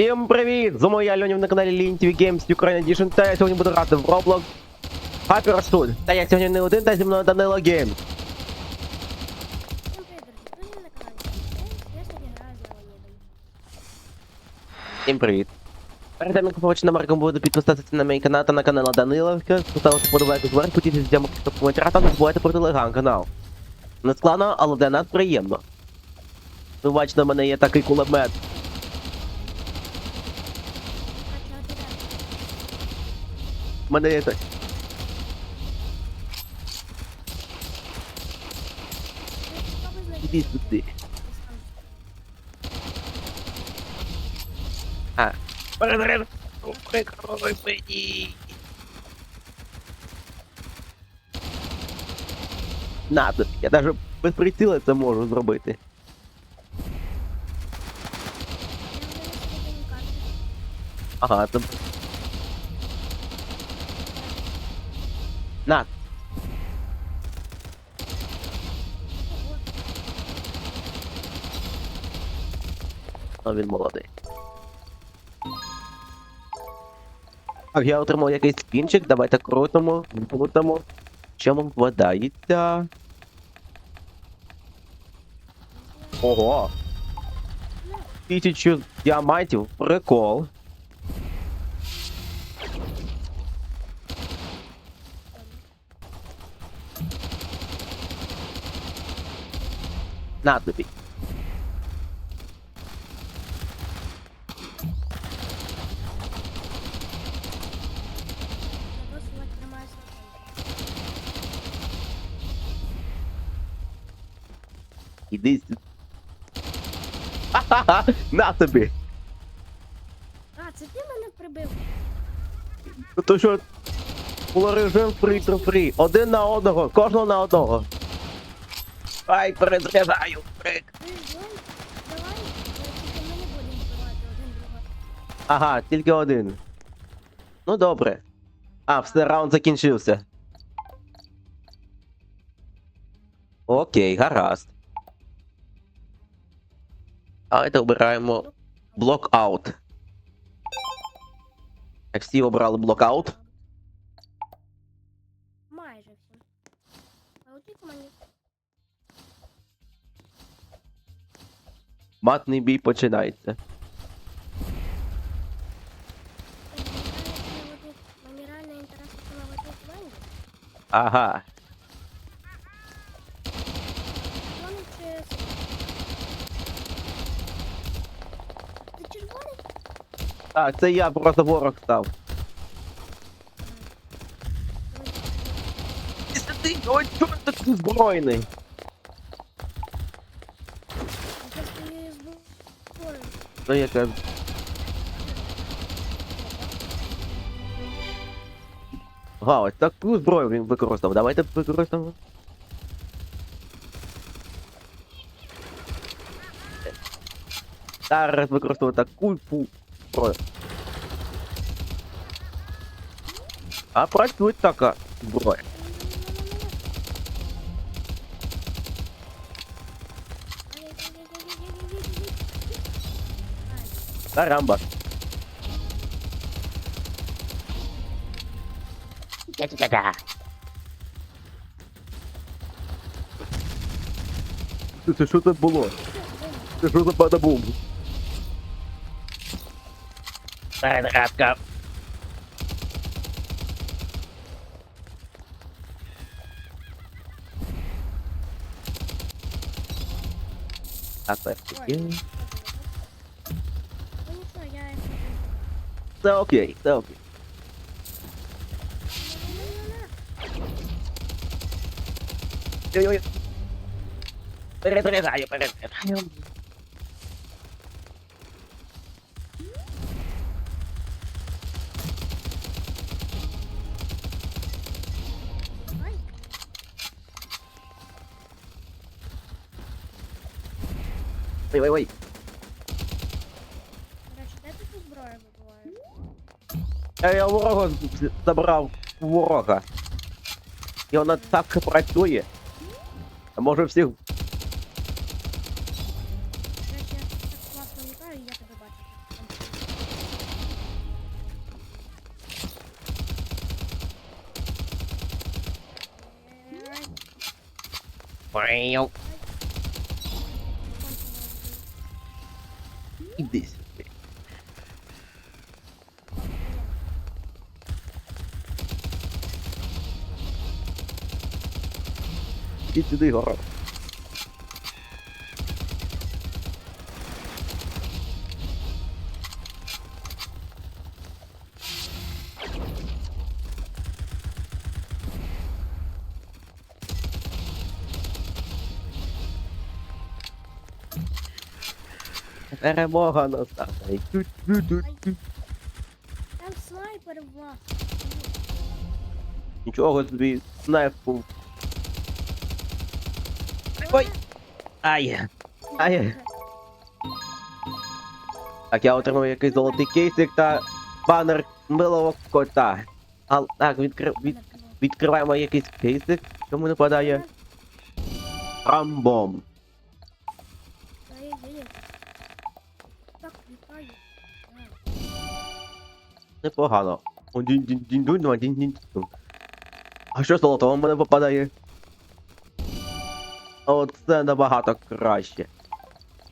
Всім привіт! З вами я Льонів на каналі TV Games Ukraine Edition та я сьогодні буду грати в Roblox Happy Rush Та я сьогодні не один, та зі мною Данило Гейм. Всем привет, на. Всім привіт. Перед тим, як побачити марком буду підписатися на мій канал та на канал Данила, поставити подобайку зверху, ті зйому в коментарях та не забувайте про телеграм-канал. Не складно, але для нас приємно. Ви бачите, в мене є такий кулемет. мене є так. Ты попробуй знайти Іди себе. сюди. Ты сам. А. Перед Прикрой мені. На тобі, я навіть без приціла це можу зробити. Я уже на себе не кажу. Ага, це. На, Ого. ну він молодий. Так, я отримав якийсь скінчик, давайте крутимо, крутимо. Чому вкладається? Ого! Тисячу діамантів, прикол. Тримаюсь на фронті. Іди. Ха-ха-ха! На тобі! А, це ти мене прибив? То що було фрі-фрі. Один на одного, кожного на одного. Ай, перезаряджаю, е, тільки ми не будемо вбивати один другого. Ага, тільки один. Ну добре. А, все, раунд закінчився. Окей, гаразд. Давайте обираємо блокаут. Так, всі обрали блокаут. Матний бій починається. Ага. Так, це я просто ворог став. Ти сиди, ой, чого ти збройний? зброю. Ну я кажу. Га, ось таку зброю він використав. Давайте використаємо. Зараз використовую таку фу зброю. А працює така зброя. Карамба. Це, це що це було? Це що за бадабум? Передрадка. Так, Está ok, está ok. Yo, yo, yo. Pere, pere tayo, pere, pere tayo. Wait, wait, wait. Я я ворога забрав у ворога. І вона так працює. А може всіх. Знаєш, сюди, город. Перемога. Тю-тю-тю-тю. Там снайпер в вас. Нічого собі снайпу. Ой. Ай. Ай. Так, я отримав якийсь золотий кейсик та банер милого кота. А, так, відкри... від... відкриваємо якийсь кейсик. Чому не падає? Рамбом. Непогано. О, дінь дінь дінь дунь дінь дінь. А що золотого в мене попадає? Оце набагато краще.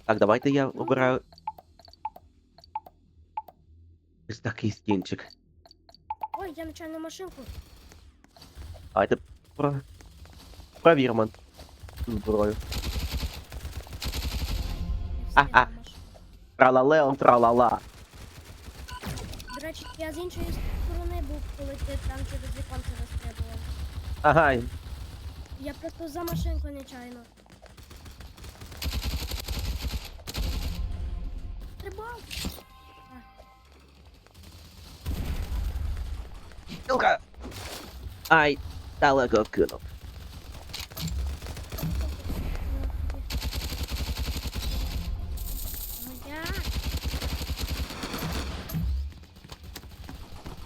Так, давайте я обираю. Ось такий скінчик. Ой, я нечайну машинку. Давайте про... провіримо зброю. Я А-а. встигла машину. Тралалео, тралала. До речі, я з іншої сторони був, коли ти там через віконце вистрибував. Ага, Я просто за машинку нечайно. Стрибав. Білка! Ай, далеко кинув.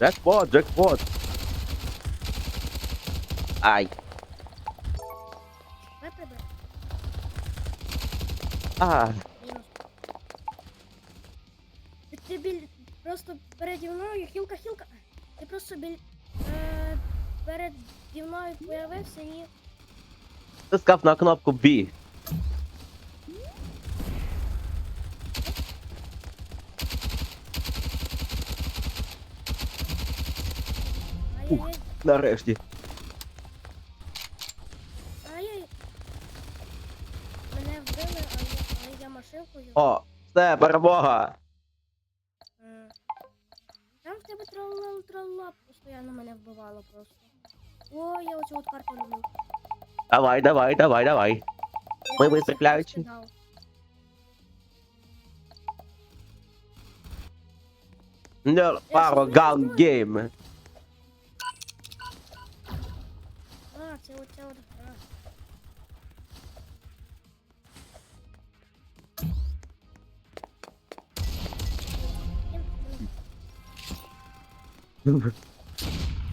Ну. Джекпот, джекпот. Ай, а, Мінус. Ти, біль... Просто переді мною хілка, хілка. Ти просто біль... Е... Переді мною появився і... тискав на кнопку B. Ай-яй-яй. Нарешті. О, все, перемога. М. Там в тебе тролла тролла постійно мене вбивало просто. О, я оцю от карту люблю. Давай, давай, давай, давай. Ми вистріляючи. Нер паро ган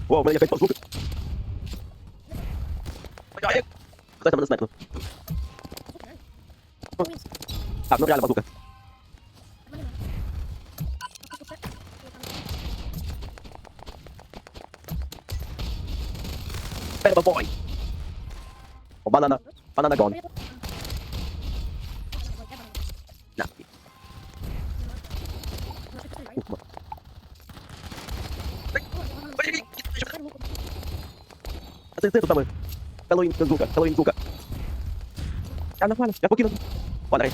О, у мене якась послуга. Ай, Хтось мене снайпнув. Ой, Так, ну реально базука. в мене нема. А тут усе. Перебой. О, банана. Банана гон. Це це тут саме. Хеллоуін звука, Хеллоуін звука. Я нормально, я покинув. Падай.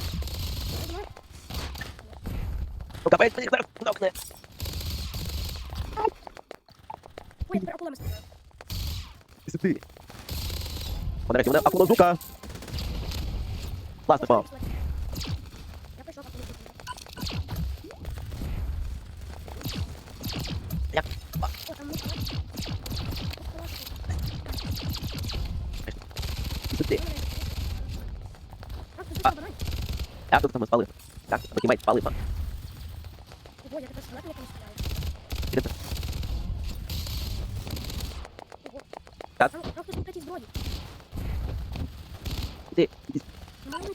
Ну капець, мені зараз нокне. Ой, тепер. Ти сюди. Падай, у мене акула звука. Класно, пав. тепер стріляти як не стріляю. Іди. Ого. Так. Там трохи тут якісь зброї. Іди, іди, Ну, мене не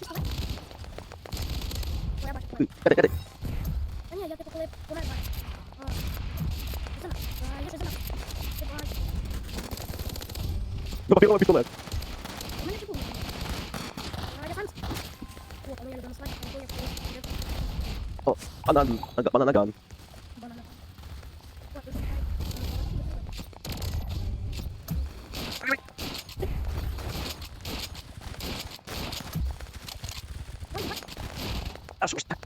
що ж так?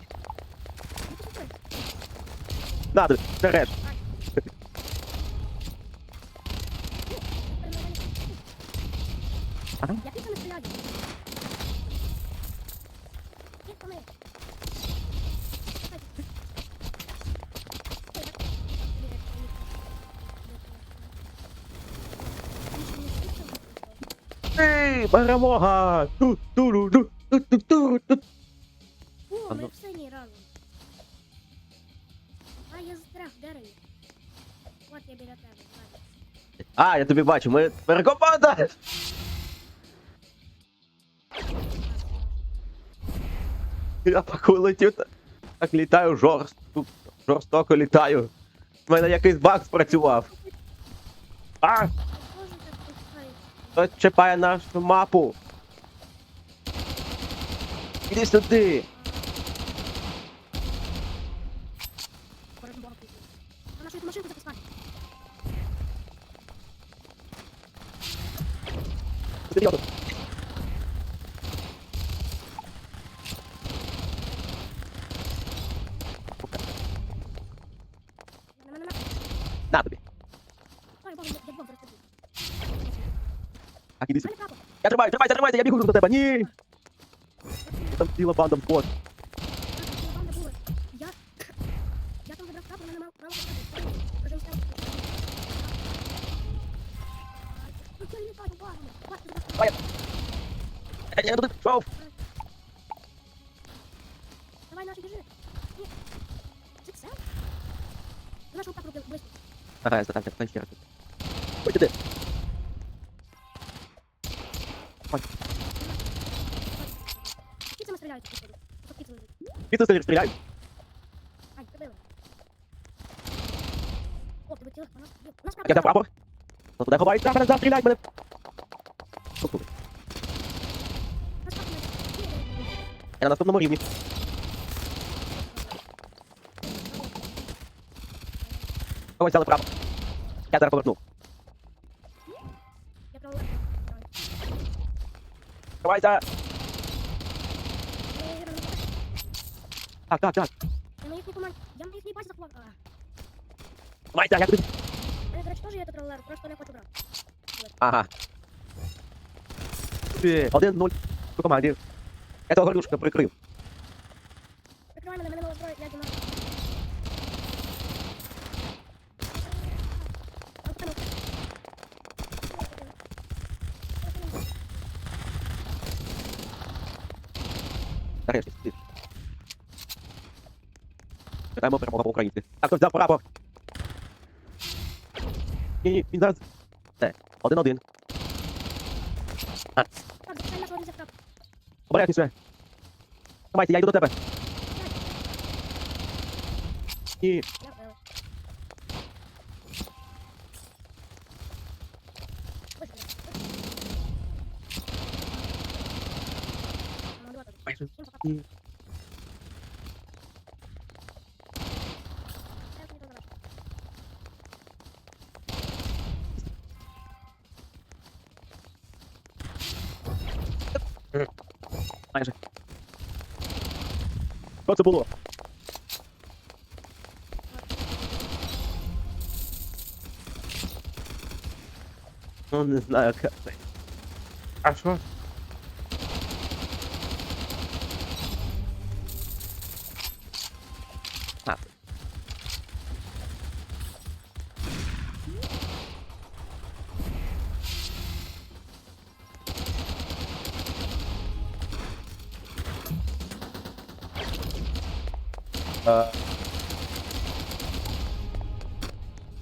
ну ти що? На, тобі, вперед. Ага. Я піца не Перемога! Ту-ту-ру-ду, ту-ту-ту-ру-ту. О, ми ну. в синій разом. А, я застряг в дереві. От я біля тебе, ззаді. А, я тобі бачу, ми перекопанда! Я поки летів, та- так літаю жорстко, жорстоко літаю. У мене якийсь баг спрацював. А, Я теж так пускаю. Хтось чіпає нашу мапу. Іди сюди. Порожньо Я тримаю, тримайся, тримайся, я бігу до тебе. Ні! Там ціла банда бот. Прапор, це банда була. Я... Я там забрав прапор, у мене мало мало посади. Вже устав. Ну, це не так, Бога. Бога, ти забрав прапор. Я не туди пішов. Давай, наші, біжи. Ні. Це все? До нашого прапору близько. Ага, я знаю, так, ще раз. Ой, ти де? Птицями стріляють, походу. Ото птиця лежить. Піцу стріляй, стріляй. Ай, прибили. О, ти хотіла, у нас, у нас Я прапор. взяв прапор. Ну туди ховається, мене зараз стріляй мене. Ку-ку. У нас прапор. Ні, ні, ні, ні. Я на наступному рівні. Ось взяли прапор. Я зараз поверну. Мене. Так, так, так. Я на їхній команді. Я на їхній базі заховав. А, Ховайся, я тобі. Я, до речі, теж є тролер, просто не хочу брати. Ага. Е, Один-нуль по команді. Я того горюшка прикрив. Чекаємо перемога по українськи. Так, хтось взяв прапор. Ні, ні, він зараз. Все, один-один. Так, запускай нашого друзя в трап. Обережніше. Давайте, я йду до тебе. Ні, Я вбила. Ось сюди. Командувати. майже. Всім пока. Ні. Майже. Що це було? Ну, не знаю, як це. А що? Е.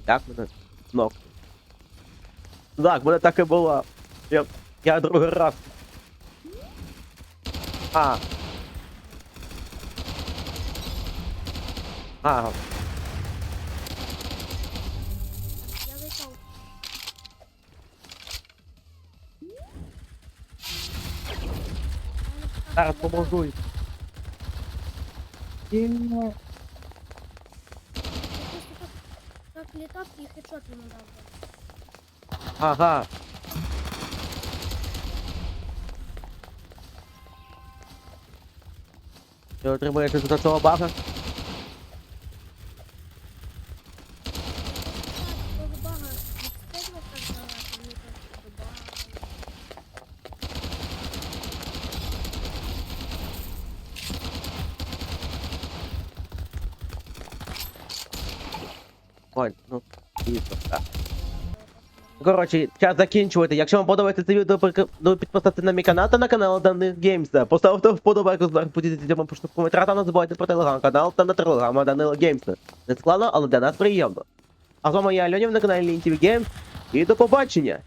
Як мене? Ну. Так, мене так і було. Я, я другий раз. А. А, Я зайшов. зараз поможу. Просто так, літав і хедшот йому дав. Ага. Ти отримуєш результат цього бага? Так, того бага відстигла так далеко, мені просто добавили. Ой, ну, дійсно, так. Коротше, час закінчувати. Якщо вам подобається це відео, прик- підписати на мій канал та на канал даних Геймса. Поставте вподобайку зверху, будете цьому пошту в коментарях та не забувайте про телеграм-канал та на телеграм Данила Геймса. Не складно, але для нас приємно. А з вами я, Альонів на каналі Лінтів Games. І до побачення!